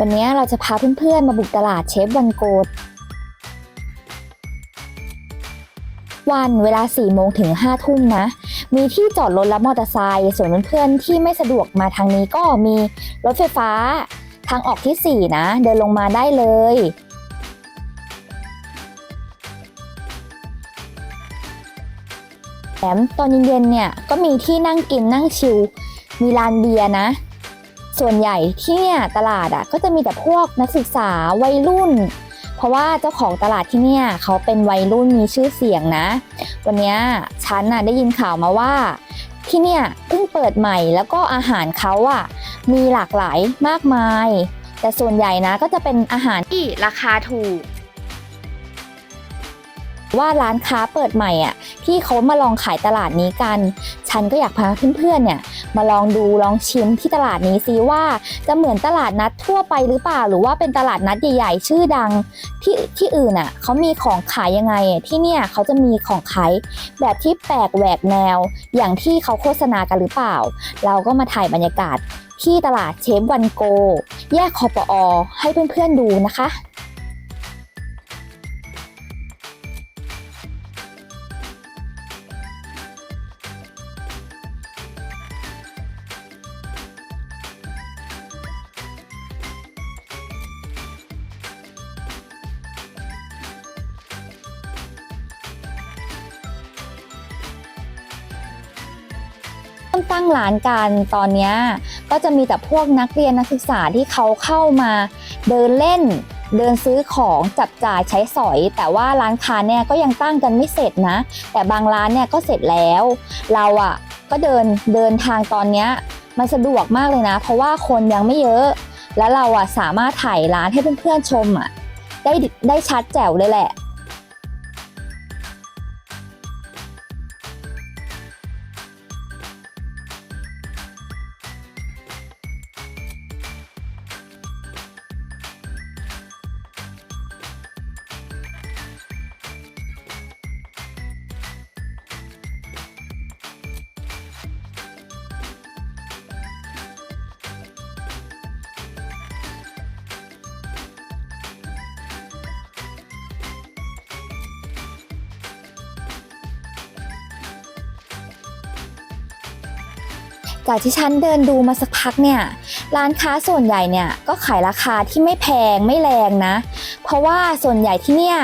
วันนี้เราจะพาเพื่อนๆ มาบุกตลาดเชฟวันโกดวันเวลา 4 โมงถึง 5 ทุ่มนะ มีที่จอดรถและมอเตอร์ไซค์ส่วนเพื่อนๆ ที่ไม่สะดวกมาทางนี้ก็มีรถไฟฟ้า ทางออกที่ 4 นะ เดินลงมาได้เลย แถมตอนเย็นๆเนี่ยก็มีที่นั่งกินนั่งชิลมีลานเบียร์นะ ส่วนใหญ่ที่เนี่ยตลาดอะก็จะมีแต่พวกนักศึกษาวัยรุ่น เพราะว่าเจ้าของตลาดที่เนี่ยเขาเป็นวัยรุ่นมีชื่อเสียงนะ วันนี้ฉันน่ะได้ยินข่าวมาว่า ที่เนี่ยเพิ่งเปิดใหม่แล้วก็อาหารเขาอะมีหลากหลายมากมาย แต่ส่วนใหญ่นะก็จะเป็นอาหารที่ราคาถูก ว่าร้านค้าเปิดใหม่อะที่เขามาลองขายตลาดนี้กัน ฉันก็อยากพาเพื่อนๆเนี่ยมาลองดูลองชิมที่ตลาดนี้ซิว่า จะเหมือนตลาดนัดทั่วไปหรือเปล่า หรือว่าเป็นตลาดนัดใหญ่ๆ ชื่อดังที่ที่อื่นอะเขามีของขายยังไงที่เนี่ยเขาจะมีของขายแบบที่แปลกแหวกแนว อย่างที่เขาโฆษณากันหรือเปล่า เราก็มาถ่ายบรรยากาศที่ตลาดเชฟวันโก แยกคอปอให้เพื่อนๆดูนะคะ มตั้งร้านกันตอนนี้ก็จะมีแต่พวกนักเรียนนักศึกษาที่เขาเข้ามาเดินเล่น เดินซื้อของจับจ่ายใช้สอย แต่ว่าร้านค้าเนี่ยก็ยังตั้งกันไม่เสร็จนะ แต่บางร้านเนี่ยก็เสร็จแล้ว เราอะ่ะก็เดินเดินทางตอนนี้มันสะดวกมากเลยนะ เพราะว่าคนยังไม่เยอะ แล้วเราอะ่ะสามารถถ่ายร้านให้เพื่อนๆชมอะ่ะได้ได้ชัดแจ๋วเลยแหละ จากที่ฉันเดินดูมาสักพักเนี่ย ร้านค้าส่วนใหญ่เนี่ยก็ขายราคาที่ไม่แพงไม่แรงนะ เพราะว่าส่วนใหญ่ที่เนี่ย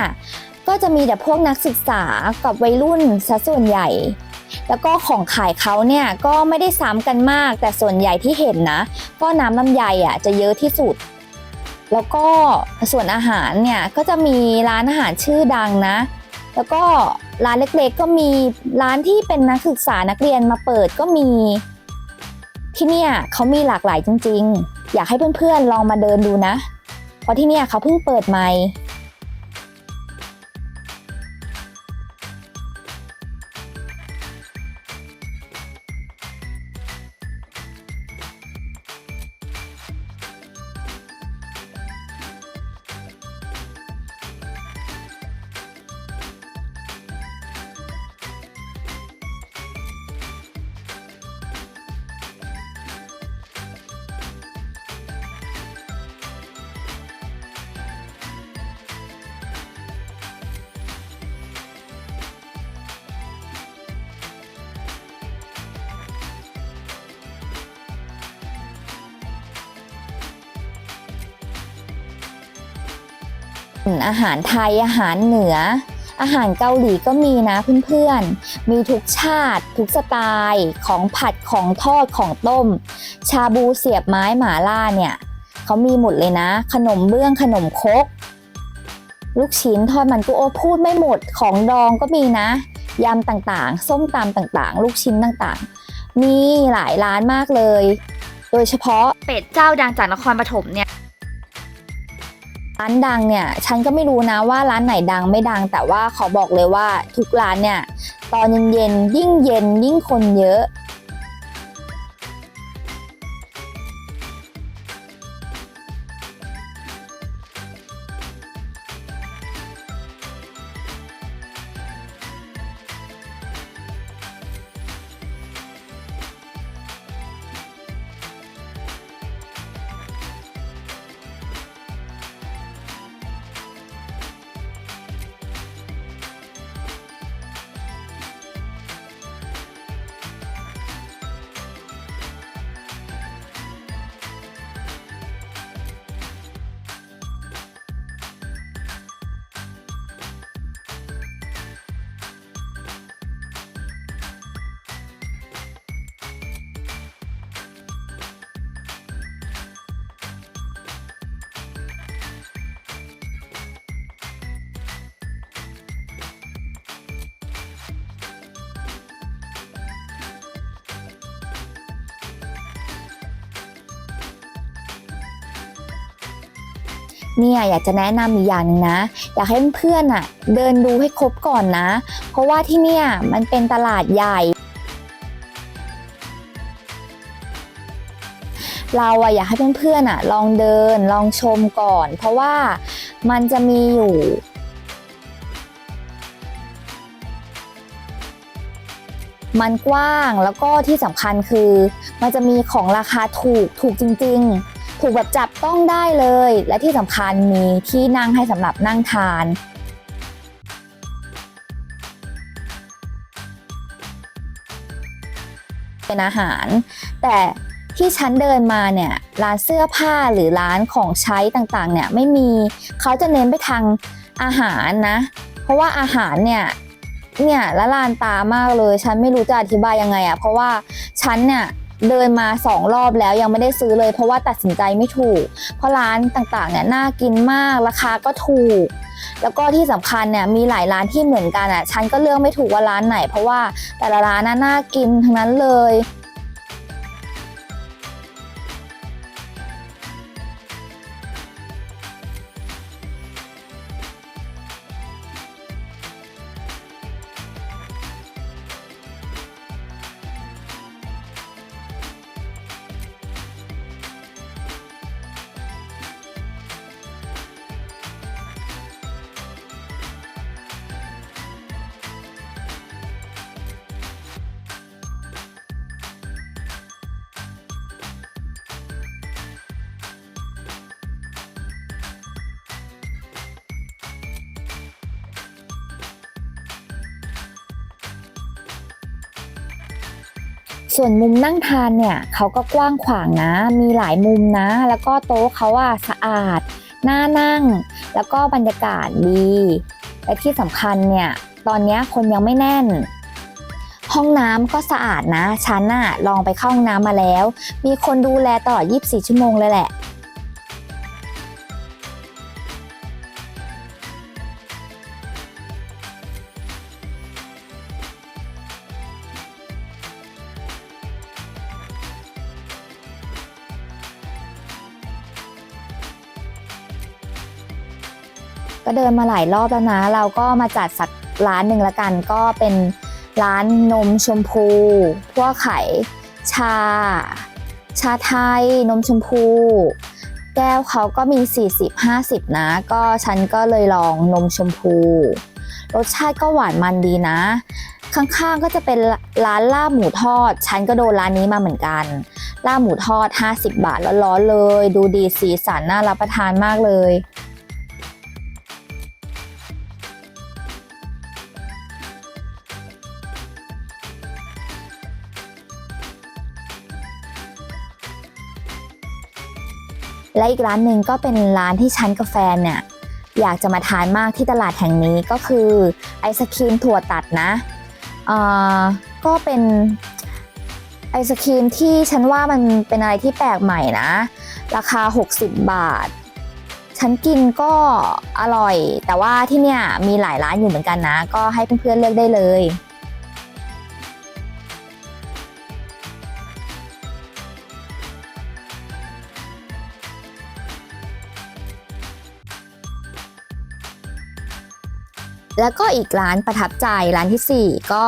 ก็จะมีแต่พวกนักศึกษากับวัยรุ่นซะส่วนใหญ่ แล้วก็ของขายเขาเนี่ยก็ไม่ได้ซ้ำกันมาก แต่ส่วนใหญ่ที่เห็นนะ ก็น้ำลำไยอะจะเยอะที่สุด แล้วก็ส่วนอาหารเนี่ยก็จะมีร้านอาหารชื่อดังนะ แล้วก็ร้านเล็กๆก็มีร้านที่เป็นนักศึกษานักเรียนมาเปิดก็มี ที่เนี่ยเขามีหลากหลายจริง ๆ อยากให้เพื่อนๆลองมาเดินดูนะ เพราะที่เนี่ยเขาเพิ่งเปิดใหม่ อาหารไทยอาหารเหนือ อาหารเกาหลีก็มีนะเพื่อนๆ มีทุกชาติ ทุกสไตล์ ของผัดของทอดของต้ม ชาบูเสียบไม้หมาล่าเนี่ยเขามีหมดเลยนะ ขนมเบื้องขนมคก ลูกชิ้นทอดมันกุโอพูดไม่หมดของดองก็มีนะยำต่างๆ ส้มตำต่างๆ ลูกชิ้นต่างๆ มีหลายร้านมากเลย โดยเฉพาะเป็ดเจ้าดังจากนครปฐมเนี่ย ร้านดังเนี่ยฉันก็ไม่รู้นะว่าร้านไหนดังไม่ดัง แต่ว่าขอบอกเลยว่าทุกร้านเนี่ยตอนเย็นๆยิ่งเย็นยิ่งคนเยอะ เนี่ยอยากจะแนะนำอีกอย่างหนึ่งนะ อยากให้เพื่อนๆอะเดินดูให้ครบก่อนนะ เพราะว่าที่เนี่ยมันเป็นตลาดใหญ่ เราอะอยากให้เพื่อนๆอะลองเดินลองชมก่อน เพราะว่ามันจะมีอยู่มันกว้างแล้วก็ที่สำคัญคือ มันจะมีของราคาถูกถูกจริง ๆ ถูกแบบจับต้องได้เลย และที่สำคัญมีที่นั่งให้สำหรับนั่งทานเป็นอาหาร แต่ที่ฉันเดินมาเนี่ยร้านเสื้อผ้าหรือร้านของใช้ต่างๆเนี่ยไม่มีเขาจะเน้นไปทางอาหารนะ เพราะว่าอาหารเนี่ยเนี่ยละลานตามากเลย ฉันไม่รู้จะอธิบายยังไงอะ่ะเพราะว่าฉันเนี่ย เดินมาสองรอบแล้วยังไม่ได้ซื้อเลย เพราะว่าตัดสินใจไม่ถูก เพราะร้านต่างๆเนี่ยน่ากินมากราคาก็ถูก แล้วก็ที่สำคัญเนี่ยมีหลายร้านที่เหมือนกันอะฉันก็เลือกไม่ถูกว่าร้านไหน เพราะว่าแต่ละร้านน่ากินทั้งนั้นเลย ส่วนมุมนั่งทานเนี่ยเขาก็กว้างขวางนะ มีหลายมุมนะ แล้วก็โต๊ะเขาอะสะอาด น่านั่ง แล้วก็บรรยากาศดี และที่สำคัญเนี่ย ตอนนี้คนยังไม่แน่น ห้องน้ำก็สะอาดนะ ฉันน่ะลองไปเข้าห้องน้ำมาแล้ว มีคนดูแลตลอด 24 ชั่วโมงเลยแหละ ก็เดินมาหลายรอบแล้วนะ เราก็มาจัดสักร้านหนึ่งละกัน ก็เป็นร้านนมชมพู พวกไข่ชา ชาไทย นมชมพู แก้วเขาก็มี 40-50 นะ ก็ฉันก็เลยลองนมชมพู รสชาติก็หวานมันดีนะ ข้างๆก็จะเป็นร้านลาบหมูทอด ฉันก็โดนร้านนี้มาเหมือนกันลาบหมูทอด 50 บาทร้อนๆเลย ดูดีสีสันน่ารับประทานมากเลย และอีกร้านหนึ่งก็เป็นร้านที่ฉันกับแฟเนี่ยอยากจะมาทานมากที่ตลาดแห่งนี้ก็คือไอศครีมถั่วตัดนะอ่าก็เป็นไอศครีมที่ฉันว่ามันเป็นอะไรที่แปลกใหม่นะ ราคา 60 บาท ฉันกินก็อร่อย แต่ว่าที่เนี่ยมีหลายร้านอยู่เหมือนกันนะ ก็ให้เพื่อนๆเลือกได้เลย แล้วก็อีกร้านประทับใจร้านที่ 4 ก็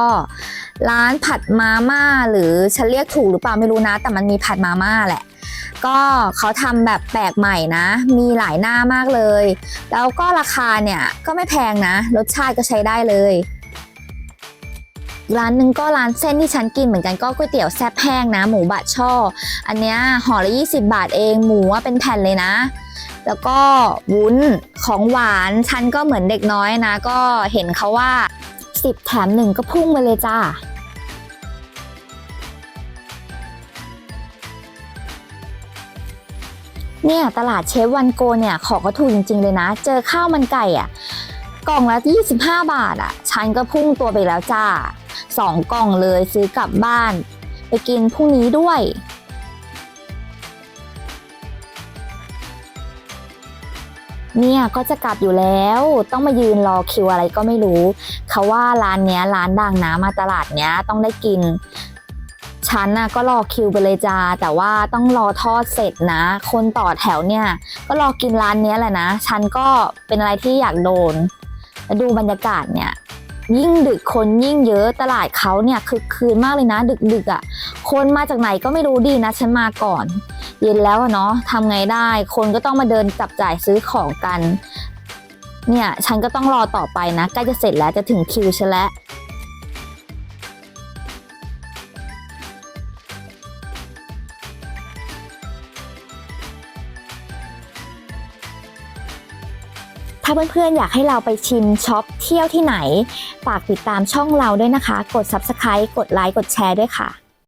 ร้านผัดมาม่าหรือฉันเรียกถูกหรือเปล่าไม่รู้นะ แต่มันมีผัดมาม่าแหละ ก็เขาทำแบบแปลกใหม่นะ มีหลายหน้ามากเลย แล้วก็ราคาเนี่ยก็ไม่แพงนะ รสชาติก็ใช้ได้เลยร้านหนึ่งก็ร้านเส้นที่ฉันกินเหมือนกันก็ก๋วยเตี๋ยวแซ่บแห้งนะ หมูบะช่อ อันเนี้ยห่อละ 20 บาทเองหมูอะเป็นแผ่นเลยนะ แล้วก็วุ้นของหวานฉันก็เหมือนเด็กน้อยนะ ก็เห็นเขาว่า 10 แถมหนึ่งก็พุ่งไปเลยจ้าเนี่ยตลาดเชฟวันโกเนี่ยของก็ถูกจริง ๆ เลยนะ เจอข้าวมันไก่อะกล่องละ 25 บาทอะ ฉันก็พุ่งตัวไปแล้วจ้าสองกล่องเลยซื้อกลับบ้าน ไปกินพรุ่งนี้ด้วย เนี่ยก็จะกลับอยู่แล้ว ต้องมายืนรอคิวอะไรก็ไม่รู้ เขาว่าร้านเนี้ยร้านดังนะมาตลาดเนี้ยต้องได้กินฉันน่ะก็รอคิวไปเลยจ้าแต่ว่าต้องรอทอดเสร็จนะ คนต่อแถวเนี่ย ก็รอกินร้านเนี้ยแหละนะ ฉันก็เป็นอะไรที่อยากโดนแล้วดูบรรยากาศเนี่ย ยิ่งดึกคนยิ่งเยอะตลาดเขาเนี่ยคือคืนมากเลยนะ ดึกดึกอะ่ะ คนมาจากไหนก็ไม่รู้ดีนะฉันมาก่อน เย็นแล้วอะเนาะทำไงได้ คนก็ต้องมาเดินจับจ่ายซื้อของกัน เนี่ยฉันก็ต้องรอต่อไปนะใกล้จะเสร็จแล้วจะถึงคิวฉันแล้ว ถ้าเพื่อนๆ อยากให้เราไปชิมช็อปเที่ยวที่ไหน ฝากติดตามช่องเราด้วยนะคะ กด Subscribe กดไลค์กดแชร์ด้วยค่ะ